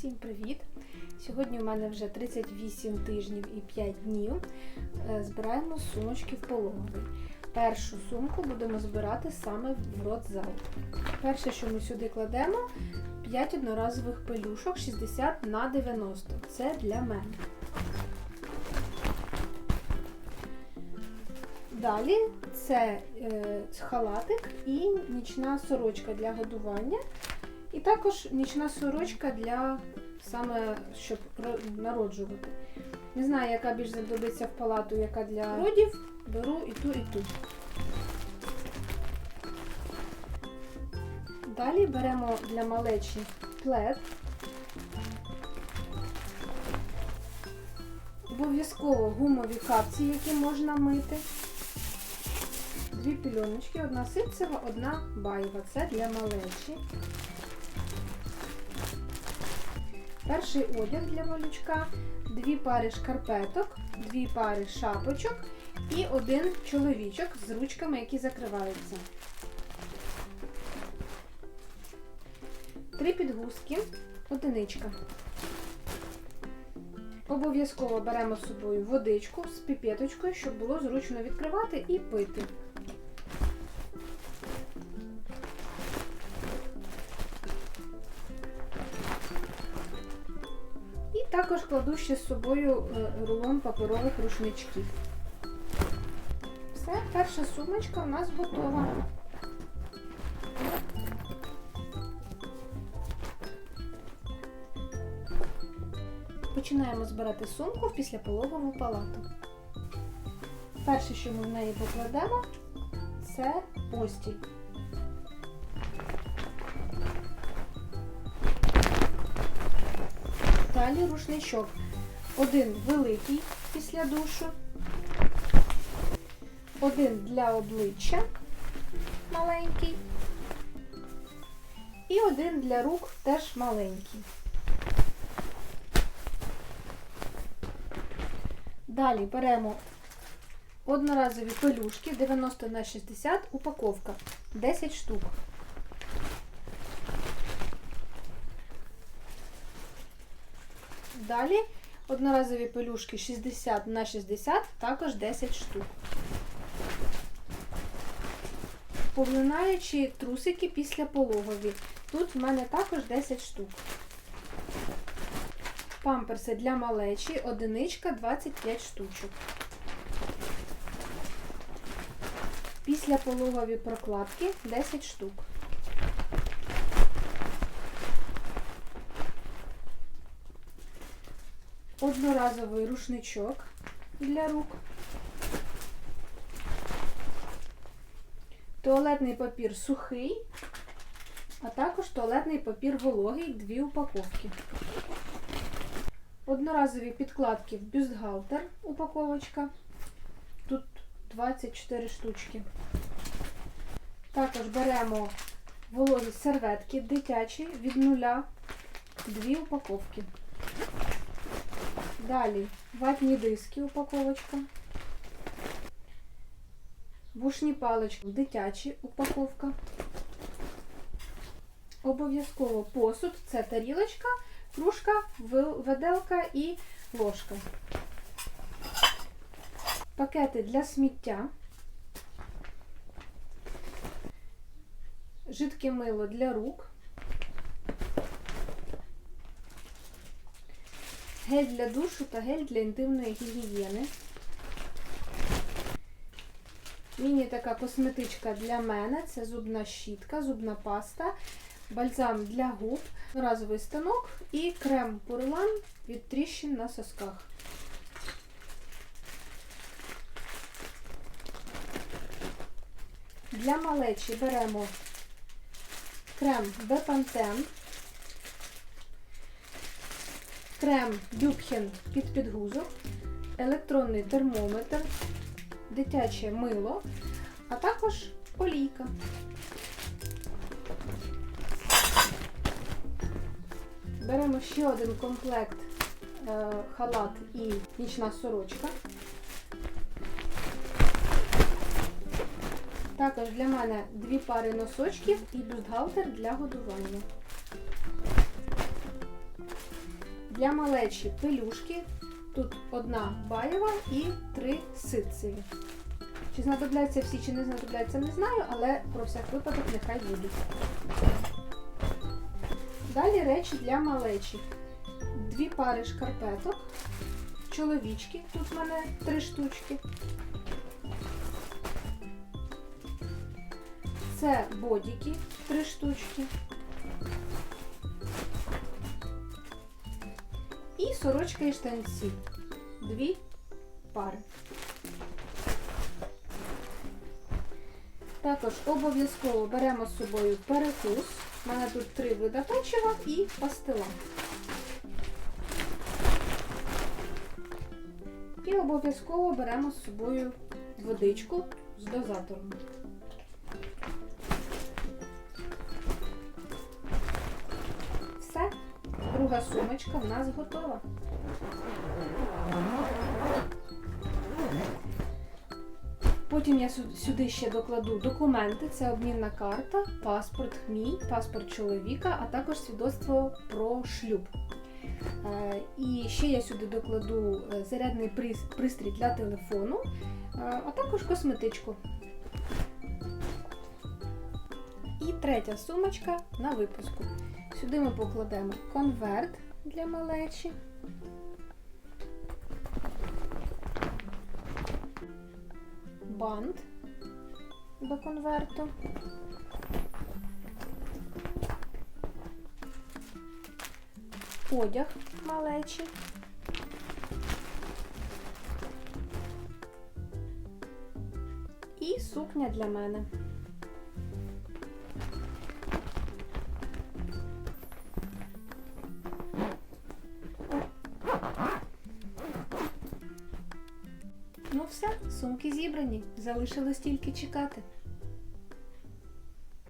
Всім привіт! Сьогодні у мене вже 38 тижнів і 5 днів. Е, Збираємо сумочки в пологовий. Першу сумку будемо збирати саме в родзал. Перше, що ми сюди кладемо, 5 одноразових пелюшок 60 на 90. Це для мене. Далі це е, халатик і нічна сорочка для годування. І також нічна сорочка для саме щоб народжувати. Не знаю, яка більш знадобиться в палату, яка для родів. Беру і ту, і ту. Далі беремо для малечі плед. Обов'язково гумові капці, які можна мити. Дві пільоночки, одна ситцева, одна байва. Це для малечі. Перший одяг для малючка, дві пари шкарпеток, дві пари шапочок і один чоловічок з ручками, які закриваються. Три підгузки, одиничка. Обов'язково беремо з собою водичку з піпеточкою, щоб було зручно відкривати і пити. Також кладу ще з собою е, рулон паперових рушничків. Все, перша сумочка у нас готова. Починаємо збирати сумку в післяпологову палату. Перше, що ми в неї покладемо, це постіль. Далі рушничок. Один великий після душу, один для обличчя маленький. І один для рук теж маленький. Далі беремо одноразові пелюшки 90 на 60 упаковка 10 штук. Далі одноразові пелюшки 60 на 60, також 10 штук. Поглинаючі трусики після пологові. Тут в мене також 10 штук. Памперси для малечі, одиничка 25 штучок. Після пологові прокладки 10 штук. Одноразовий рушничок для рук. Туалетний папір сухий, а також туалетний папір вологий, дві упаковки. Одноразові підкладки в бюстгальтер упаковочка. Тут 24 штучки. Також беремо вологі серветки дитячі від нуля, дві упаковки. Далі ватні диски упаковочка. Вушні палички дитячі упаковка. Обов'язково посуд це тарілочка, кружка, виделка і ложка. Пакети для сміття. Жидке мило для рук. Гель для душу та гель для інтимної гігієни. Міні така косметичка для мене. Це зубна щітка, зубна паста, бальзам для губ, разовий станок і крем пурлан від тріщин на сосках. Для малечі беремо крем Бепантен, крем Дюбхен під підгузок, електронний термометр, дитяче мило, а також олійка. Беремо ще один комплект е, халат і нічна сорочка. Також для мене дві пари носочків і бюстгальтер для годування. Для малечі пелюшки. Тут одна баєва і три ситцеві. Чи знадобляться всі, чи не знадобляться, не знаю, але про всяк випадок нехай будуть. Далі речі для малечі. Дві пари шкарпеток. Чоловічки, тут в мене три штучки. Це бодіки, три штучки. Сорочка і штанці. Дві пари. Також обов'язково беремо з собою перекус. У мене тут три вида печива і пастила. І обов'язково беремо з собою водичку з дозатором. Друга сумочка в нас готова. Потім я сюди ще докладу документи. Це обмінна карта, паспорт мій, паспорт чоловіка, а також свідоцтво про шлюб. Е, І ще я сюди докладу е, зарядний пристрій для телефону, е, а також косметичку. І третя сумочка на випуску. Сюди ми покладемо конверт для малечі. бант до конверту. Одяг малечий. І сукня для мене. Все, сумки зібрані. Залишилось тільки чекати.